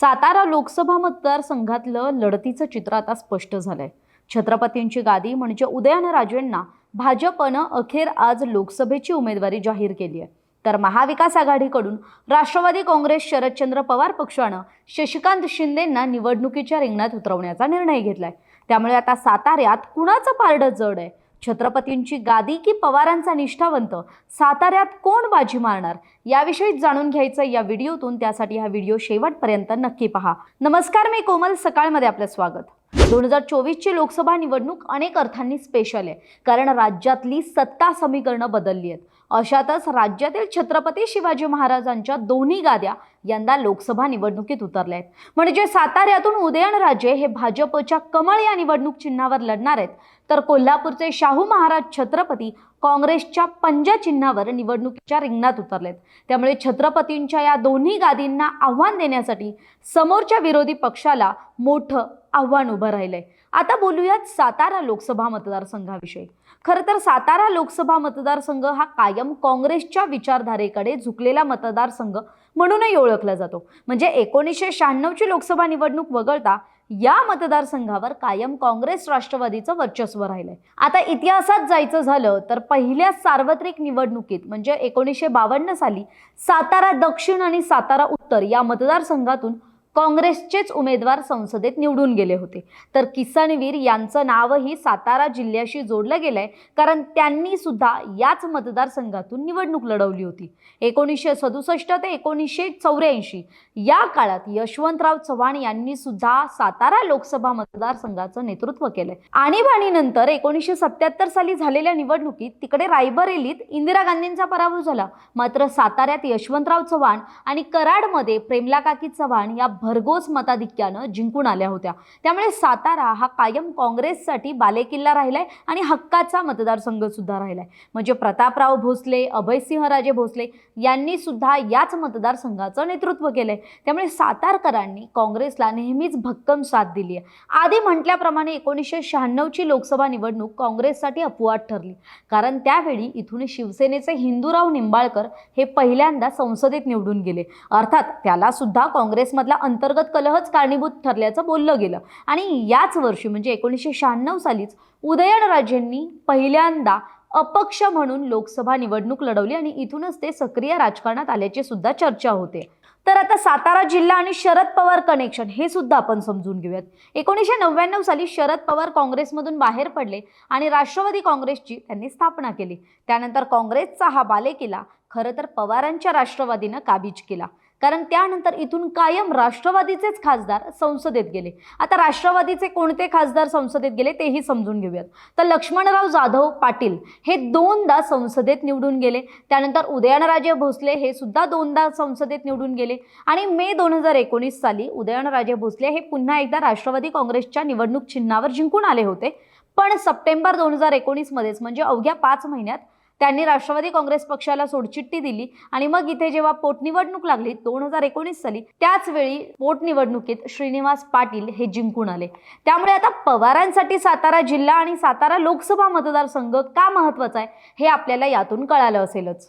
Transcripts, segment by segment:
सातारा लोकसभा मतदारसंघातलं लढतीचं चित्र आता स्पष्ट झालंय. छत्रपतींची गादी म्हणजे उदयनराजेंना भाजपनं अखेर आज लोकसभेची उमेदवारी जाहीर केली आहे. तर महाविकास आघाडीकडून राष्ट्रवादी काँग्रेस शरदचंद्र पवार पक्षानं शशिकांत शिंदेंना निवडणुकीच्या रिंगणात उतरवण्याचा निर्णय घेतलाय. त्यामुळे आता साताऱ्यात कुणाचं पारडं जड आहे? छत्रपतींची गादी की पवारांचा निष्ठावंत? साताऱ्यात कोण बाजी मारणार? याविषयी जाणून घ्यायचं या व्हिडिओतून. त्यासाठी हा व्हिडिओ शेवटपर्यंत नक्की पहा. नमस्कार मी कोमल. सकाळमध्ये आपलं स्वागत. दोन हजार चोवीसची लोकसभा निवडणूक अनेक अर्थांनी स्पेशल आहे. कारण राज्यातली सत्ता समीकरणं बदलली आहेत. अशातच राज्यातील छत्रपती शिवाजी महाराजांच्या दोन्ही गाद्या यंदा लोकसभा निवडणुकीत उतरल्या आहेत म्हणजे साताऱ्यातून उदयनराजे हे भाजपच्या कमळ या निवडणूक चिन्हावर लढणार आहेत. तर कोल्हापूरचे शाहू महाराज छत्रपती काँग्रेसच्या पंजा चिन्हावर निवडणुकीच्या रिंगणात उतरलेत. त्यामुळे छत्रपतींच्या या दोन्ही गादींना आव्हान देण्यासाठी समोरच्या विरोधी पक्षाला मोठं आव्हान उभं राहिलंय. आता बोलूयात सातारा लोकसभा मतदारसंघाविषयी. खरं तर सातारा लोकसभा मतदारसंघ हा कायम काँग्रेसच्या विचारधारेकडे झुकलेला मतदारसंघ म्हणूनही ओळखला जातो. म्हणजे एकोणीसशे शहाण्णवची लोकसभा निवडणूक वगळता या मतदारसंघावर कायम काँग्रेस राष्ट्रवादीचं वर्चस्व राहिलंय. आता इतिहासात जायचं झालं तर पहिल्या सार्वत्रिक निवडणुकीत म्हणजे एकोणीसशे बावन्न साली सातारा दक्षिण आणि सातारा उत्तर या मतदारसंघातून काँग्रेसचेच उमेदवार संसदेत निवडून गेले होते. तर किसनवीर यांचं नावही सातारा जिल्ह्याशी जोडलं गेलंय कारण त्यांनी सुद्धा याच मतदारसंघातून निवडणूक लढवली होती. एकोणीसशे सदुसष्ट ते एकोणीसशे चौऱ्याऐंशी या काळात यशवंतराव चव्हाण यांनी सुद्धा सातारा लोकसभा मतदारसंघाचं नेतृत्व केलंय. आणीबाणीनंतर एकोणीसशे सत्याहत्तर साली झालेल्या निवडणुकीत तिकडे रायबरेलीत इंदिरा गांधींचा पराभव झाला. मात्र साताऱ्यात यशवंतराव चव्हाण आणि कराडमध्ये प्रेमला काकी चव्हाण या भरघोस मताधिक्यानं जिंकून आल्या होत्या. त्यामुळे सातारा हा कायम काँग्रेससाठी बालेकिल्ला राहिलाय आणि हक्काचा मतदारसंघ सुद्धा राहिलाय. म्हणजे प्रतापराव भोसले अभयसिंहराजे भोसले यांनी सुद्धा याच मतदारसंघाचं नेतृत्व केलंय. त्यामुळे सातारकरांनी काँग्रेसला नेहमीच भक्कम साथ दिली आहे आधी म्हटल्याप्रमाणे एकोणीसशे शहाण्णवची लोकसभा निवडणूक काँग्रेससाठी अपवाद ठरली. कारण त्यावेळी इथून शिवसेनेचे हिंदूराव निंबाळकर हे पहिल्यांदा संसदेत निवडून गेले. अर्थात त्याला सुद्धा काँग्रेसमधला अंतर्गत कलहच कारणीभूत ठरल्याचं बोललं गेलं. आणि याच वर्षी म्हणजे एकोणीसशे शहाण्णव सालीच उदयनराजेंनी पहिल्यांदा अपक्ष म्हणून लोकसभा निवडणूक लढवली आणि इथूनच ते सक्रिय राजकारणात आल्याची सुद्धा चर्चा होते. तर आता सातारा जिल्हा आणि शरद पवार कनेक्शन हे सुद्धा आपण समजून घेऊयात. एकोणीसशे नव्याण्णव साली शरद पवार काँग्रेसमधून बाहेर पडले आणि राष्ट्रवादी काँग्रेसची त्यांनी स्थापना केली. त्यानंतर काँग्रेसचा हा बालेकिल्ला खरं तर पवारांच्या राष्ट्रवादीनं काबीज केला. कारण त्यानंतर इथून कायम राष्ट्रवादीचेच खासदार संसदेत गेले. आता राष्ट्रवादीचे कोणते खासदार संसदेत गेले तेही समजून घेऊयात. तर लक्ष्मणराव जाधव पाटील हे दोनदा संसदेत निवडून गेले. त्यानंतर उदयनराजे भोसले हे सुद्धा दोनदा संसदेत निवडून गेले. आणि मे दोन हजार एकोणीस साली उदयनराजे भोसले हे पुन्हा एकदा राष्ट्रवादी काँग्रेसच्या निवडणूक चिन्हावर जिंकून आले होते. पण सप्टेंबर दोन हजार एकोणीसमध्येच म्हणजे अवघ्या पाच महिन्यात त्यांनी राष्ट्रवादी काँग्रेस पक्षाला सोडचिठ्ठी दिली आणि मग इथे जेव्हा पोटनिवडणूक लागली दोन हजार एकोणीस साली त्याच वेळी पोटनिवडणुकीत श्रीनिवास पाटील हे जिंकून आले. त्यामुळे आता पवारांसाठी सातारा जिल्हा आणि सातारा लोकसभा मतदारसंघ का महत्त्वाचा आहे हे आपल्याला यातून कळालं असेलच.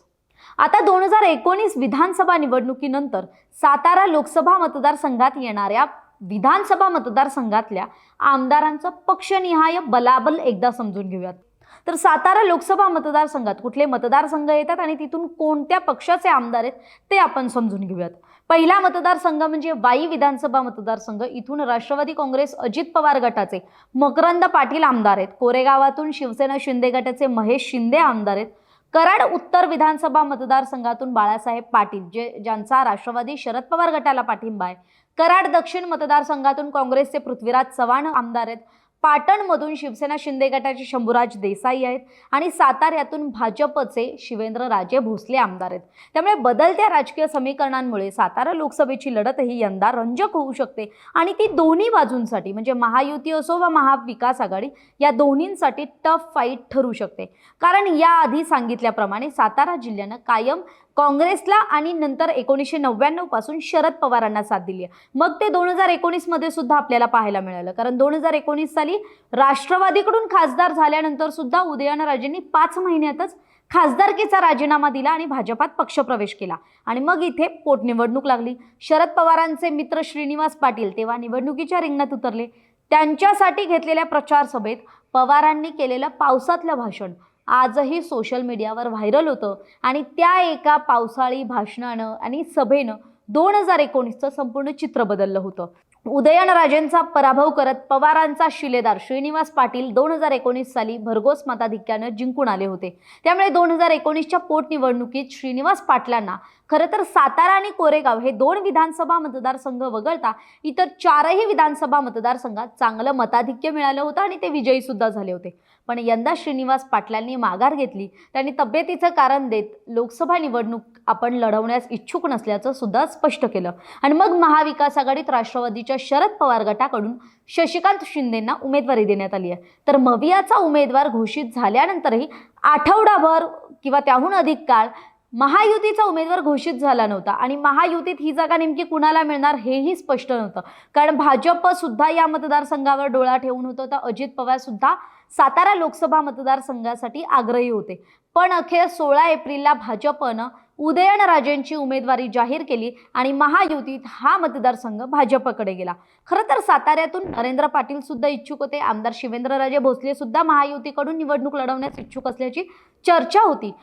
आता दोन हजार एकोणीस विधानसभा निवडणुकीनंतर सातारा लोकसभा मतदारसंघात येणाऱ्या विधानसभा मतदारसंघातल्या आमदारांचं पक्षनिहाय बलाबल एकदा समजून घेऊयात. तर सातारा लोकसभा मतदारसंघात कुठले मतदारसंघ येतात आणि तिथून कोणत्या पक्षाचे आमदार आहेत ते आपण समजून घेऊयात. पहिला मतदारसंघ म्हणजे वाई विधानसभा मतदारसंघ. इथून राष्ट्रवादी काँग्रेस अजित पवार गटाचे मकरंद पाटील आमदार आहेत. कोरेगावातून शिवसेना शिंदे गटाचे महेश शिंदे आमदार आहेत. कराड उत्तर विधानसभा मतदारसंघातून बाळासाहेब पाटील जे ज्यांचा राष्ट्रवादी शरद पवार गटाला पाठिंबा आहे. कराड दक्षिण मतदारसंघातून काँग्रेसचे पृथ्वीराज चव्हाण आमदार आहेत. पाटणमधून शिवसेना शिंदे गटाचे शंभूराज देसाई आहेत आणि साताऱ्यातून भाजपचे शिवेंद्र राजे भोसले आमदार आहेत. त्यामुळे बदलत्या राजकीय समीकरणांमुळे सातारा लोकसभेची लढतही यंदा रंजक होऊ शकते. आणि ती दोन्ही बाजूंसाठी म्हणजे महायुती असो व महाविकास आघाडी या दोन्हींसाठी टफ फाईट ठरू शकते. कारण याआधी सांगितल्याप्रमाणे सातारा जिल्ह्यानं कायम काँग्रेसला आणि नंतर एकोणीसशे नव्याण्णवपासून शरद पवारांना साथ दिली आहे. मग ते दोन हजार एकोणीसमध्ये सुद्धा आपल्याला पाहायला मिळालं. कारण दोन हजार एकोणीस साली राष्ट्रवादीकडून खासदार झाल्यानंतर सुद्धा उदयनराजेंनी पाच महिन्यातच खासदारकीचा राजीनामा दिला आणि भाजपात पक्षप्रवेश केला. आणि मग इथे पोटनिवडणूक लागली. शरद पवारांचे मित्र श्रीनिवास पाटील तेव्हा निवडणुकीच्या रिंगणात उतरले. त्यांच्यासाठी घेतलेल्या प्रचार सभेत पवारांनी केलेलं पावसातलं भाषण आजही सोशल मीडियावर व्हायरल होतं. आणि त्या एका पावसाळी भाषणानं आणि सभेनं दोन हजार एकोणीसचं संपूर्ण चित्र बदललं होतं. उदयनराजेंचा पराभव करत पवारांचा शिलेदार श्रीनिवास पाटील दोन हजार एकोणीस साली भरघोस मताधिक्यानं जिंकून आले होते. त्यामुळे दोन हजार एकोणीसच्या पोटनिवडणुकीत श्रीनिवास पाटलांना खरं तर सातारा आणि कोरेगाव हे दोन विधानसभा मतदारसंघ वगळता इतर चारही विधानसभा मतदारसंघात चांगलं मताधिक्य मिळालं होतं आणि ते विजयी सुद्धा झाले होते. पण यंदा श्रीनिवास पाटलांनी माघार घेतली. त्यांनी तब्येतीचं कारण देत लोकसभा निवडणूक आपण लढवण्यास इच्छुक नसल्याचं सुद्धा स्पष्ट केलं. आणि मग महाविकास आघाडीत राष्ट्रवादीच्या शरद पवार गटाकडून शशिकांत शिंदेंना उमेदवारी देण्यात आली आहे. तर मवियाचा उमेदवार घोषित झाल्यानंतरही आठवडाभर किंवा त्याहून अधिक काळ महायुतीचा उमेदवार घोषित झाला नव्हता आणि महायुतीत ही जागा नेमकी कुणाला मिळणार हेही स्पष्ट नव्हतं. कारण भाजप सुद्धा या मतदारसंघावर डोळा ठेवून होतं. तर अजित पवार सुद्धा सातारा लोकसभा मतदारसंघासाठी आग्रही होते. पण अखेर सोळा एप्रिलला भाजपनं उदयनराजेंची उमेदवारी जाहीर केली आणि महायुतीत हा मतदारसंघ भाजपकडे गेला. खरं तर साताऱ्यातून नरेंद्र पाटील सुद्धा इच्छुक होते. आमदार शिवेंद्रराजे भोसले सुद्धा महायुतीकडून निवडणूक लढवण्यास इच्छुक असल्याची चर्चा होती.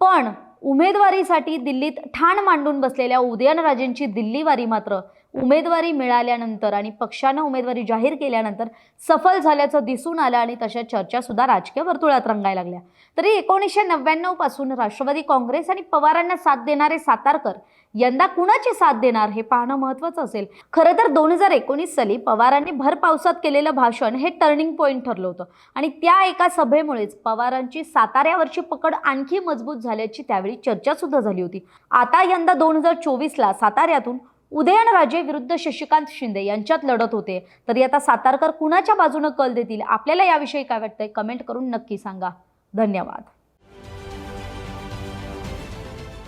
पण उमेदवारीसाठी दिल्लीत ठाण मांडून बसलेल्या उदयनराजेंची दिल्लीवारी मात्र उमेदवारी मिळाल्यानंतर आणि पक्षानं उमेदवारी जाहीर केल्यानंतर सफल झाल्याचं दिसून आलं आणि तशा चर्चासुद्धा राजकीय वर्तुळात रंगायला लागल्या. तरी एकोणीसशे नव्याण्णवपासून राष्ट्रवादी काँग्रेस आणि पवारांना साथ देणारे सातारकर यंदा कुणाची साथ देणार हे पाहणं महत्त्वाचं असेल. खरं तर दोन हजार एकोणीस साली पवारांनी भर पावसात केलेलं भाषण हे टर्निंग पॉईंट ठरलं होतं. आणि त्या एका सभेमुळेच पवारांची साताऱ्यावरची पकड आणखी मजबूत झाल्याची त्यावेळी चर्चा सुद्धा झाली होती. आता यंदा दोन हजार चोवीसला साताऱ्यातून उदयनराजे विरुद्ध शशिकांत शिंदे यांच्यात लढत होते. तरी आता सातारकर कुणाच्या बाजूनं कल देतील? आपल्याला याविषयी काय वाटतंय? कमेंट करून नक्की सांगा. धन्यवाद.